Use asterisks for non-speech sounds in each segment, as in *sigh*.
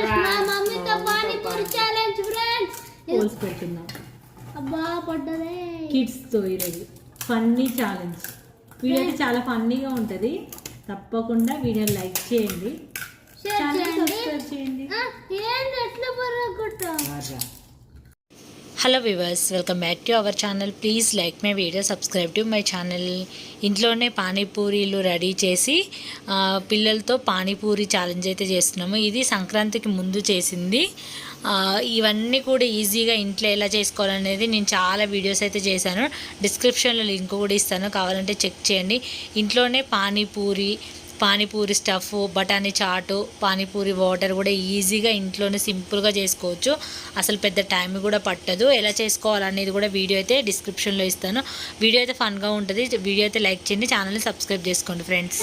Friends మా మమ్మీతో panipuri challenge friends poles పెడుతున్నాం అబ్బా పడ్డదే. కిడ్స్తో ఈరోజు ఫన్నీ ఛాలెంజ్ వీడియో అయితే చాలా ఫన్నీగా ఉంటుంది. తప్పకుండా వీడియో లైక్ చేయండి. షేర్ చేయండి. ఏంది ఎట్లా పొరగొట్టా hello viewers welcome back to our channel please like my video subscribe to my channel ఇంట్లోనే పానీపూరీలు రెడీ చేసి పిల్లలతో పానీపూరి ఛాలెంజ్ అయితే చేస్తున్నాము. ఇది సంక్రాంతికి ముందు చేసింది. ఇవన్నీ కూడా ఈజీగా ఇంట్లో ఎలా చేసుకోవాలనేది నేను చాలా వీడియోస్ అయితే చేశాను. డిస్క్రిప్షన్లో లింక్ కూడా ఇస్తాను. కావాలంటే చెక్ చేయండి. ఇంట్లోనే పానీపూరి పానీపూరి స్టఫ్ బఠానీ చాటు పానీపూరి వాటర్ కూడా ఈజీగా ఇంట్లోనే సింపుల్గా చేసుకోవచ్చు. అసలు పెద్ద టైం కూడా పట్టదు. ఎలా చేసుకోవాలనేది కూడా వీడియో అయితే డిస్క్రిప్షన్లో ఇస్తాను. వీడియో అయితే ఫన్గా ఉంటుంది. వీడియో అయితే లైక్ చేయండి. ఛానల్ని సబ్స్క్రైబ్ చేసుకోండి ఫ్రెండ్స్.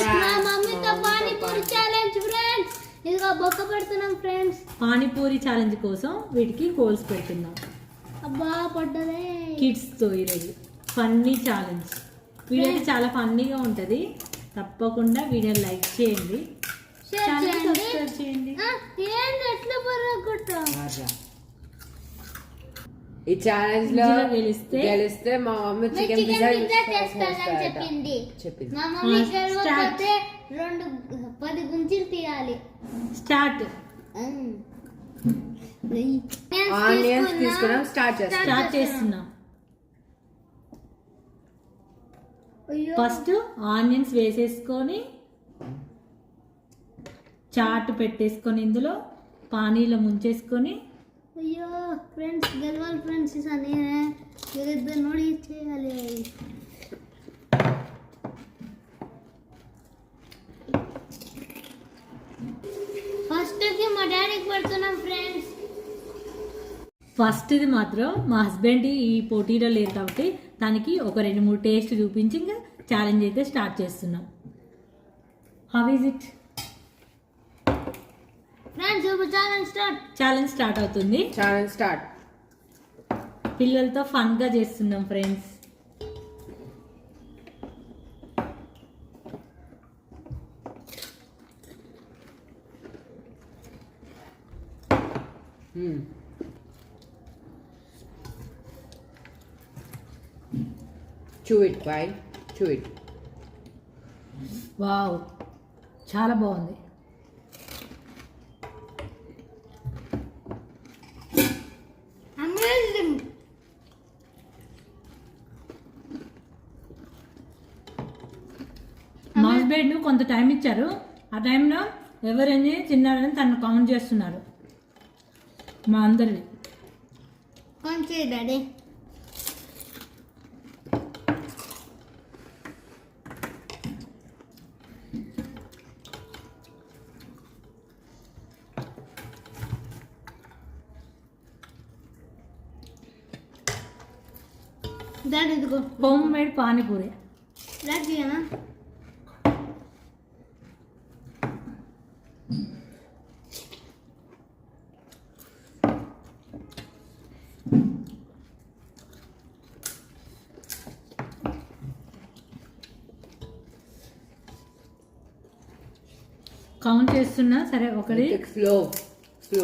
పానీపూరి ఛాలెంజ్ కోసం వీటికి హోల్స్ పెడుతున్నాం. అబ్బా పడ్డదే. కిడ్స్తో ఈరోజు ఫన్నీ ఛాలెంజ్ వీడియో అయితే చాలా ఫన్నీగా ఉంటుంది. తప్పకుండా వీడియో లైక్ చేయండి. ఈ ఛాలెంజ్లో గెలిస్తే గెలిస్తే మా మమ్మీ చికెన్ పిజ్జా చెప్పింది. చెప్పింది మా మమ్మీ గెలవకపోతే రెండు పది గుంజీలు తీయాలి. స్టార్ట్. ఆనియన్స్ తీసుకున్నాం. స్టార్ట్ చేస్తాం స్టార్ట్ చేస్తున్నాం అయ్యో ఫస్ట్ ఆనియన్స్ వేసేసుకొని చాట్ పెట్టేసుకొని ఇందులో పానీలో ముంచేసుకొని అయ్యో ఫ్రెండ్స్ గెలవాలి ఫ్రెండ్స్ ఈసారి నోడి చేయాలి ఫస్ట్కి మా డాడీకి పెడుతున్నాం ఫ్రెండ్స్ ఫస్ట్ది మాత్రం మా హస్బెండ్ ఈ పోటీలో లేదు కాబట్టి దానికి ఒక రెండు మూడు టేస్ట్ చూపించి ఇంకా ఛాలెంజ్ అయితే స్టార్ట్ చేస్తున్నాం. How is it friends challenge start challenge start అవుతుంది. ఛాలెంజ్ స్టార్ట్ పిల్లలతో ఫన్గా చేస్తున్నాం friends chew it bye chew it wow చాలా బాగుంది. అమేజింగ్ మా హస్బెండ్ కొంత టైం ఇచ్చారు. ఆ టైంలో ఎవరైనా తిన్నారని తను కౌంట్ చేస్తున్నారు. మా అందరివి. కొంచెం డాడీ డాడీ ఇదిగో. Home made panipuri. డాడీ అనా కౌంట్ చేస్తున్నా సరే ఒకటి. స్లో స్లో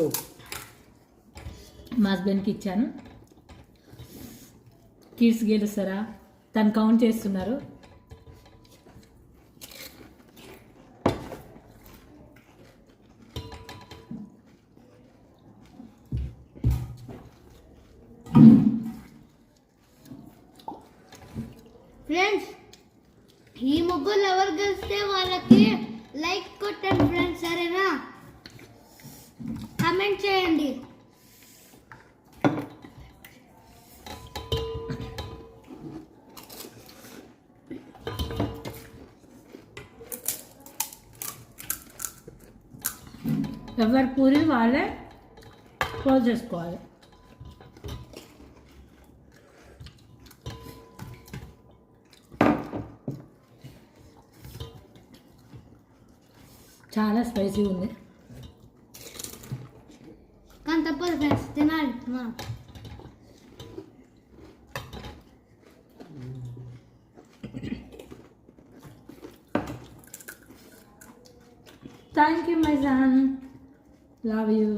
మా హస్బెండ్కి ఇచ్చాను. కిడ్స్ గెలుస్తారా? తను కౌంట్ చేస్తున్నారు. ఫ్రెండ్స్ ఈ ముగ్గురు ఎవరు గెలిస్తే వాళ్ళకి లైక్ కొట్టండి ఫ్రెండ్స్ సరేనా కమెంట్ చేయండి ఎవరి పూరి వాళ్ళే క్లోజ్ చేసుకోవాలి చాలా స్పైసీ ఉంది కానీ తప్పదు ఫ్రెండ్స్ తినాలి మనం థ్యాంక్ యూ మై జాన్ లవ్ యూ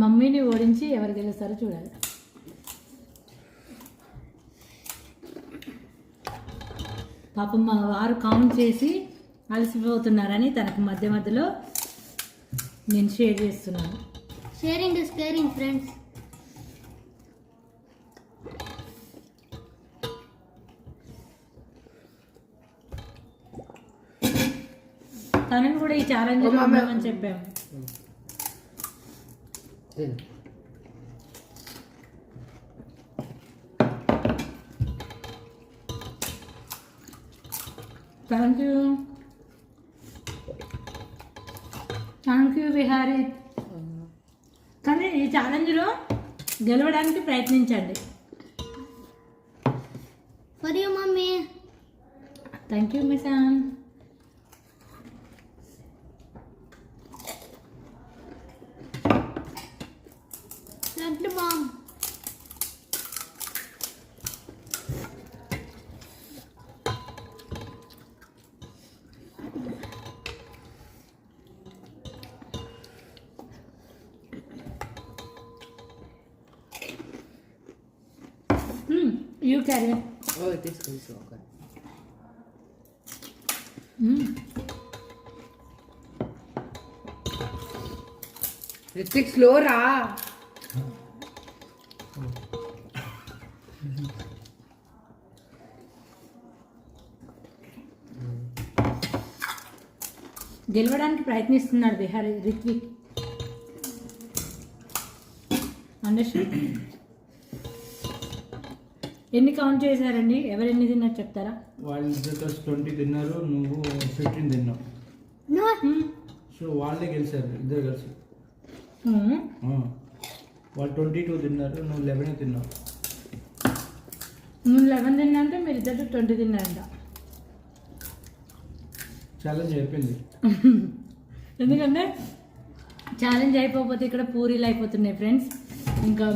మమ్మీని ఓడించి ఎవరు గెలుస్తారో చూడాలి. పాపం మా వారు కౌంట్ చేసి అలసిపోతున్నారని తనకు మధ్య మధ్యలో నేను షేర్ చేస్తున్నాను. షేరింగ్ ఇస్ కేరింగ్ ఫ్రెండ్స్ తనని కూడా ఈ ఛాలెంజ్. అని చెప్పాము. Thank you thank you Vihari కానీ ఈ ఛాలెంజ్లో గెలవడానికి ప్రయత్నించండి. For you mummy thank you మిసాన్ యూ క్యారీ ఓ తీసుకో తీసుకో ఓకే. రిత్విక్ స్లో రా గెలవడానికి ప్రయత్నిస్తున్నాడు బిహారీ రిత్విక్. అండర్స్టాండ్ ఎన్ని కౌంట్ చేశారండి? ఎవరు ఎన్ని తిన్నారు చెప్తారా? వాళ్ళు ఇద్దరు ట్వంటీ తిన్నారు నువ్వు ఫిఫ్టీన్ తిన్నావు. సో వాళ్ళే గెలిచారు ఇద్దరు కలిసి. వాళ్ళు ట్వంటీ టూ తిన్నారు నువ్వు లెవెన్ తిన్నావు. నువ్వు లెవెన్ తిన్నా అంటే మీరు ఇద్దరు ట్వంటీ తిన్నారంట. ఛాలెంజ్ అయిపోయింది. *laughs* ఎందుకంటే ఛాలెంజ్ అయిపోతే ఇక్కడ పూరీలు అయిపోతున్నాయి ఫ్రెండ్స్ ఇంకా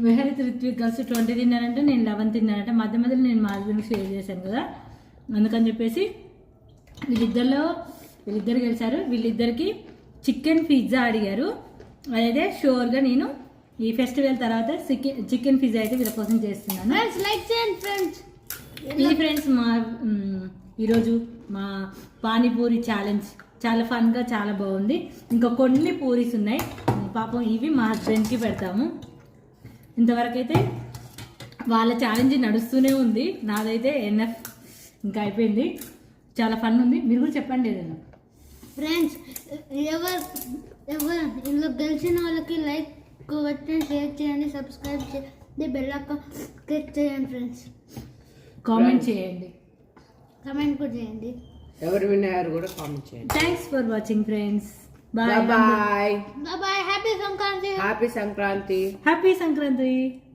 మ్, విహరిత్ రిత్విక్ కలిసి ట్వంటీ తిన్నారంటే నేను లెవెన్ తిన్నానంటే మధ్య మధ్యలో నేను మా హస్బెండ్కి షేర్ చేశాను కదా. అందుకని చెప్పేసి వీళ్ళిద్దరిలో వీళ్ళిద్దరు గెలిచారు. వీళ్ళిద్దరికి చికెన్ పిజ్జా అడిగారు. అదైతే షూర్గా నేను ఈ ఫెస్టివల్ తర్వాత చికెన్ చికెన్ పిజ్జా అయితే వీళ్ళ కోసం చేస్తున్నాను. లైక్ చేయండి ఫ్రెండ్స్ ఇది ఫ్రెండ్స్ మా మ్, ఈరోజు మా పానీపూరి ఛాలెంజ్ చాలా ఫన్గా చాలా బాగుంది. ఇంకా కొన్ని పూరీస్ ఉన్నాయి. పాపం ఇవి మా హస్బెండ్కి పెడతాము. ఇంతవరకు అయితే వాళ్ళ ఛాలెంజ్ నడుస్తూనే ఉంది. నాదైతే ఎన్ఎఫ్ ఇంకా అయిపోయింది. చాలా ఫన్ ఉంది. మీరు కూడా చెప్పండి ఏదైనా. ఫ్రెండ్స్ ఎవరు ఎవరు ఇందులో గెలిచిన వాళ్ళకి లైక్ కొట్టండి షేర్ చేయండి సబ్స్క్రైబ్ చేయండి బెల్ ఐకాన్ క్లిక్ చేయండి ఫ్రెండ్స్ కామెంట్ చేయండి. కమెంట్ కూడా చేయండి. ఎవరు విన్నారు కూడా కామెంట్ చేయండి. Thanks for watching friends Bye. Bye bye. Bye bye. Happy Sankranti. Happy Sankranti. Happy Sankranti.